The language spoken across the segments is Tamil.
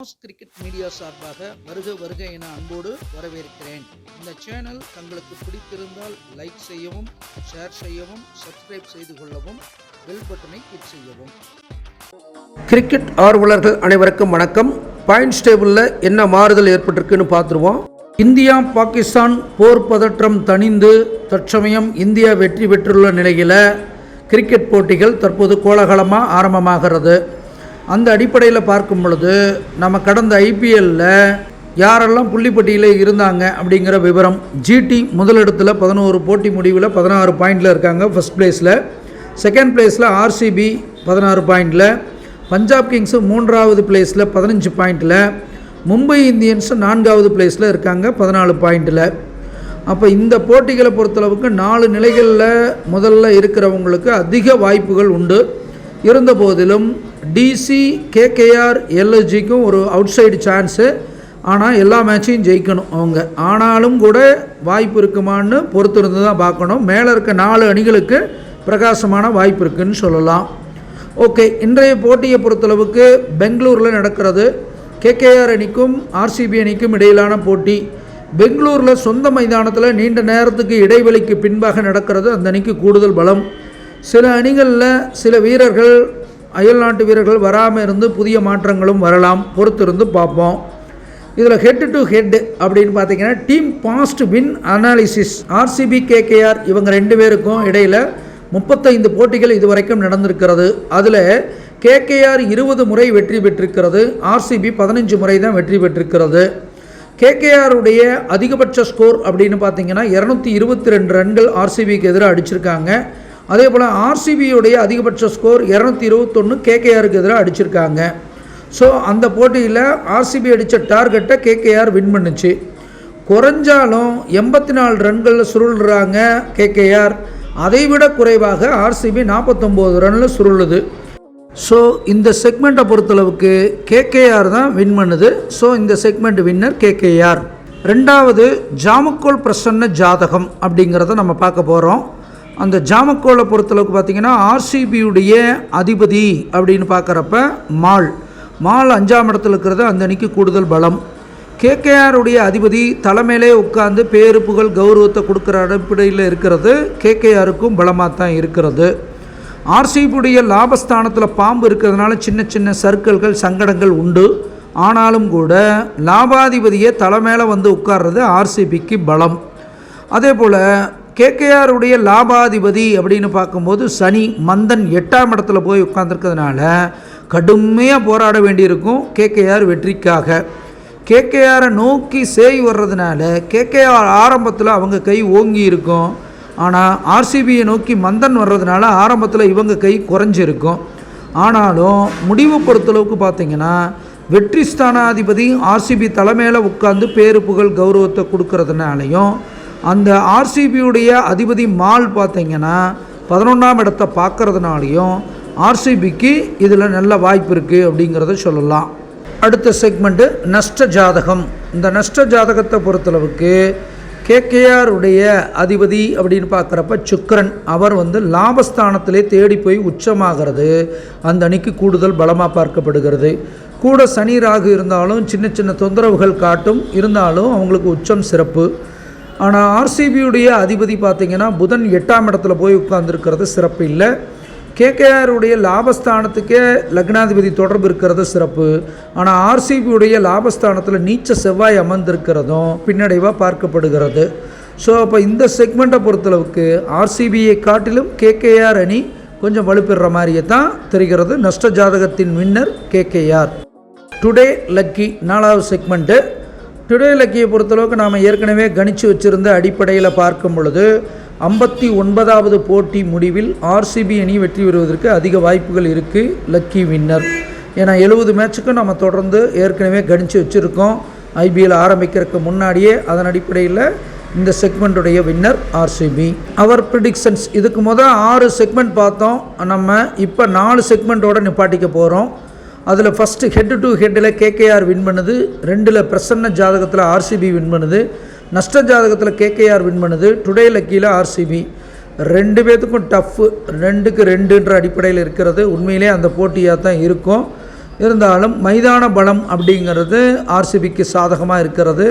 ஸ்போர்ட்ஸ் கிரிக்கெட் மீடியா சார்பாக வருக வருக என அன்போடு வரவேற்கிறேன். இந்த சேனல் தங்களுக்கு பிடித்திருந்தால் லைக் செய்யவும் ஷேர் செய்யவும் சப்ஸ்கிரைப் செய்து கொள்ளவும் பெல் பட்டனை கிளிக் செய்யவும். கிரிக்கெட் ஆர்வலர்கள் அனைவருக்கும் வணக்கம். பாயிண்ட்ஸ் டேபிளில் என்ன மாறுதல் ஏற்பட்டிருக்குன்னு பார்த்துருவோம். இந்தியா பாகிஸ்தான் போர் பதற்றம் தணிந்து தற்சமயம் இந்தியா வெற்றி பெற்றுள்ள நிலையில் கிரிக்கெட் போட்டிகள் தற்போது கோலாகலமாக ஆரம்பமாகிறது. அந்த அடிப்படையில் பார்க்கும் பொழுது நம்ம கடந்த ஐபிஎல்லில் யாரெல்லாம் புள்ளிப்பட்டியில் இருந்தாங்க அப்படிங்கிற விவரம் ஜிடி முதலிடத்தில் பதினோரு போட்டி முடிவில் பதினாறு பாயிண்டில் இருக்காங்க ஃபஸ்ட் பிளேஸில் செகண்ட் பிளேஸில் ஆர்சிபி பதினாறு பாயிண்டில் பஞ்சாப் கிங்ஸு மூன்றாவது பிளேஸில் பதினஞ்சு பாயிண்டில் மும்பை இந்தியன்ஸு நான்காவது பிளேஸில் இருக்காங்க பதினாலு பாயிண்டில் அப்போ இந்த போட்டிகளை பொறுத்தளவுக்கு நாலு நிலைகளில் முதல்ல இருக்கிறவங்களுக்கு அதிக வாய்ப்புகள் உண்டு. இருந்த போதிலும் டிசி கேகேஆர் எல்எஸ்ஜிக்கும் ஒரு அவுட் சைடு சான்ஸு ஆனால் எல்லா மேட்சையும் ஜெயிக்கணும் அவங்க. ஆனாலும் கூட வாய்ப்பு இருக்குமான்னு பொறுத்திருந்து தான் பார்க்கணும். மேலே இருக்க நாலு அணிகளுக்கு பிரகாசமான வாய்ப்பு இருக்குன்னு சொல்லலாம். ஓகே இன்றைய போட்டியை பொறுத்தளவுக்கு பெங்களூரில் நடக்கிறது. கேகேஆர் அணிக்கும் ஆர்சிபி அணிக்கும் இடையிலான போட்டி. பெங்களூரில் சொந்த மைதானத்தில் நீண்ட நேரத்துக்கு இடைவெளிக்கு பின்பாக நடக்கிறது. அந்த அணிக்கு கூடுதல் பலம். சில அணிகளில் சில வீரர்கள் அயல்நாட்டு வீரர்கள் வராமல் இருந்து புதிய மாற்றங்களும் வரலாம். பொறுத்திருந்து பார்ப்போம். இதில் ஹெட் டு ஹெட் அப்படின்னு பார்த்தீங்கன்னா team past win analysis RCB KKR இவங்க ரெண்டு பேருக்கும் இடையில் முப்பத்தைந்து போட்டிகள் இதுவரைக்கும் நடந்திருக்கிறது. அதில் கேகேஆர் இருபது முறை வெற்றி பெற்றிருக்கிறது. ஆர்சிபி பதினஞ்சு முறை தான் வெற்றி பெற்றிருக்கிறது. கேகேஆருடைய அதிகபட்ச ஸ்கோர் அப்படின்னு பார்த்தீங்கன்னா இரநூத்தி இருபத்தி ரெண்டு ரன்கள் ஆர்சிபிக்கு எதிராக அடிச்சிருக்காங்க. அதே போல் ஆர்சிபியுடைய அதிகபட்ச ஸ்கோர் இரநூத்தி இருபத்தொன்று கேகேஆருக்கு எதிராக அடிச்சிருக்காங்க. ஸோ அந்த போட்டியில் ஆர்சிபி அடித்த டார்கெட்டை கேகேஆர் வின் பண்ணுச்சு. குறைஞ்சாலும் எண்பத்தி நாலு ரன்களில் சுருள்றாங்க கேகேஆர். அதைவிட குறைவாக ஆர்சிபி நாற்பத்தொம்போது ரனில் சுருளுது. ஸோ இந்த செக்மெண்ட்டை பொறுத்தளவுக்கு கேகேஆர் தான் வின் பண்ணுது. ஸோ இந்த செக்மெண்ட் வின்னர் கேகேஆர். ரெண்டாவது ஜாமக்கோல் பிரசன்ன ஜாதகம் அப்படிங்கிறத நம்ம பார்க்க போகிறோம் அந்த ஜாமக்கோலை பொறுத்தளவுக்கு பார்த்திங்கன்னா ஆர்சிபியுடைய அதிபதி அப்படின்னு பார்க்குறப்ப மால். மால் அஞ்சாம் இடத்துல இருக்கிறது அந்த அணிக்கு கூடுதல் பலம். கேகேஆருடைய அதிபதி தலைமையிலே உட்காந்து பேரு புகழ் கௌரவத்தை கொடுக்குற அடிப்படையில் இருக்கிறது கேகேஆருக்கும் பலமாக தான் இருக்கிறது. ஆர்சிபியுடைய லாபஸ்தானத்தில் பாம்பு இருக்கிறதுனால சின்ன சின்ன சர்க்கிள்கள் சங்கடங்கள் உண்டு. ஆனாலும் கூட லாபாதிபதியை தலைமையில் வந்து உட்கார்றது ஆர்சிபிக்கு பலம். அதே போல் கேகேஆருடைய லாபாதிபதி அப்படின்னு பார்க்கும்போது சனி மந்தன் எட்டாம் இடத்துல போய் உட்காந்துருக்கிறதுனால கடுமையாக போராட வேண்டியிருக்கும் கேகேஆர் வெற்றிக்காக. கேகேஆரை நோக்கி சேய் வர்றதுனால கேகேஆர் ஆரம்பத்தில் அவங்க கை ஓங்கி இருக்கும். ஆனால் ஆர்சிபியை நோக்கி மந்தன் வர்றதுனால ஆரம்பத்தில் இவங்க கை குறைஞ்சிருக்கும். ஆனாலும் முடிவு பொறுத்தளவுக்கு பார்த்திங்கன்னா வெற்றி ஸ்தானாதிபதி ஆர்சிபி தலைமையில் உட்காந்து பேரு புகழ் கௌரவத்தை கொடுக்கறதுனாலையும் அந்த ஆர்சிபியுடைய அதிபதி மால் பார்த்தீங்கன்னா பதினொன்றாம் இடத்தை பார்க்கறதுனாலையும் ஆர்சிபிக்கு இதில் நல்ல வாய்ப்பு இருக்குது அப்படிங்கிறத சொல்லலாம். அடுத்த செக்மெண்ட்டு நஷ்ட ஜாதகம். இந்த நஷ்ட ஜாதகத்தை பொறுத்தளவுக்கு கேகேஆருடைய அதிபதி அப்படின்னு பார்க்குறப்ப சுக்கரன் அவர் வந்து லாபஸ்தானத்திலே தேடி போய் உச்சமாகிறது அந்த அணிக்கு கூடுதல் பலமாக பார்க்கப்படுகிறது. கூட சனி ராகு இருந்தாலும் சின்ன சின்ன தொந்தரவுகள் காட்டும் இருந்தாலும் அவங்களுக்கு உச்சம் சிறப்பு. ஆனால் ஆர்சிபியுடைய அதிபதி பார்த்திங்கன்னா புதன் எட்டாம் இடத்துல போய் உட்கார்ந்துருக்கிறது சிறப்பு இல்லை. கேகேஆருடைய லாபஸ்தானத்துக்கே லக்னாதிபதி தொடர்பு இருக்கிறது சிறப்பு. ஆனால் ஆர்சிபியுடைய லாபஸ்தானத்தில் நீச்ச செவ்வாய் அமர்ந்திருக்கிறதும் பின்னடைவாக பார்க்கப்படுகிறது. ஸோ அப்போ இந்த செக்மெண்ட்டை பொறுத்தளவுக்கு ஆர்சிபியை காட்டிலும் கேகேஆர் அணி கொஞ்சம் வலுப்பெற மாதிரியே தான் தெரிகிறது. நஷ்ட ஜாதகத்தின் வின்னர் கேகேஆர். டுடே லக்கி நாலாவது செக்மெண்ட்டு. திரு லக்கியை பொறுத்தளவுக்கு நாம் ஏற்கனவே கணிச்சு வச்சுருந்த அடிப்படையில் பார்க்கும் பொழுது ஐம்பத்தி ஒன்பதாவது போட்டி முடிவில் ஆர்சிபி அணி வெற்றி பெறுவதற்கு அதிக வாய்ப்புகள் இருக்குது லக்கி வின்னர் ஏன்னா எழுபது மேட்சுக்கும் நம்ம தொடர்ந்து ஏற்கனவே கணிச்சு வச்சுருக்கோம். ஐபிஎல் ஆரம்பிக்கிறதுக்கு முன்னாடியே அதன் அடிப்படையில் இந்த செக்மெண்ட்டுடைய வின்னர் ஆர்சிபி அவர் ப்ரிடிக்ஷன்ஸ் இதுக்கு முதல் ஆறு செக்மெண்ட் பார்த்தோம். நம்ம இப்போ நாலு செக்மெண்ட்டோட நிப்பாட்டிக்க போகிறோம் அதில் ஃபஸ்ட்டு ஹெட் டு ஹெட்டில் கேகேஆர் வின் பண்ணுது. ரெண்டில் பிரசன்ன ஜாதகத்தில் ஆர்சிபி வின் பண்ணுது. நஷ்ட ஜாதகத்தில் கேகேஆர் வின் பண்ணுது. டுடே லக்கியில் ஆர்சிபி ரெண்டு பேர்த்துக்கும் டஃப்பு ரெண்டுக்கு ரெண்டுன்ற அடிப்படையில் இருக்கிறது. உண்மையிலே அந்த போட்டியாக தான் இருக்கும். இருந்தாலும் மைதான பலம் அப்படிங்கிறது ஆர்சிபிக்கு சாதகமாக இருக்கிறது.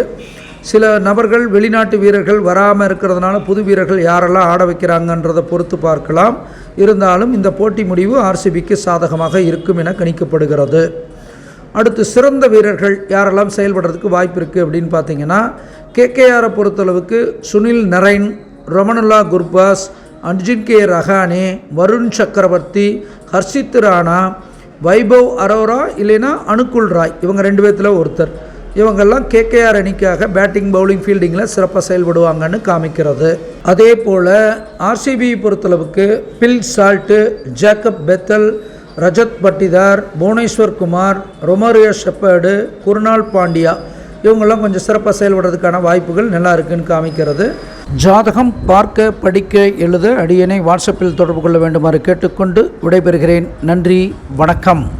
சில நபர்கள் வெளிநாட்டு வீரர்கள் வராமல் இருக்கிறதுனால புது வீரர்கள் யாரெல்லாம் ஆட வைக்கிறாங்கன்றதை பொறுத்து பார்க்கலாம். இருந்தாலும் இந்த போட்டி முடிவு ஆர்சிபிக்கு சாதகமாக இருக்கும் என கணிக்கப்படுகிறது. அடுத்து சிறந்த வீரர்கள் யாரெல்லாம் செயல்படுறதுக்கு வாய்ப்பு இருக்குது அப்படின்னு பார்த்தீங்கன்னா கேகேஆரை பொறுத்தளவுக்கு சுனில் நரைன் ரமணுல்லா குர்பாஸ் அர்ஜுன் ரஹானே வருண் சக்கரவர்த்தி ஹர்ஷித் ராணா வைபவ் அரோரா இல்லைன்னா அனுகுல் ராய். இவங்க ரெண்டு பேர்த்தில் ஒருத்தர். இவங்கெல்லாம் கேகேஆர் அணிக்காக பேட்டிங் பவுலிங் ஃபீல்டிங்கில் சிறப்பாக செயல்படுவாங்கன்னு காமிக்கிறது. அதே போல் ஆர்சிபி பொறுத்தளவுக்கு Phil Salt Jacob Bethell Rajat Patidar Bhuvneshwar Kumar Romario Shepherd Krunal Pandya இவங்கெல்லாம் கொஞ்சம் சிறப்பாக செயல்படுறதுக்கான வாய்ப்புகள் நல்லா இருக்குன்னு காமிக்கிறது. ஜாதகம் பார்க்க படிக்க எழுத அடியனை வாட்ஸ்அப்பில் தொடர்பு கொள்ள வேண்டுமாறு கேட்டுக்கொண்டு விடைபெறுகிறேன். நன்றி வணக்கம்.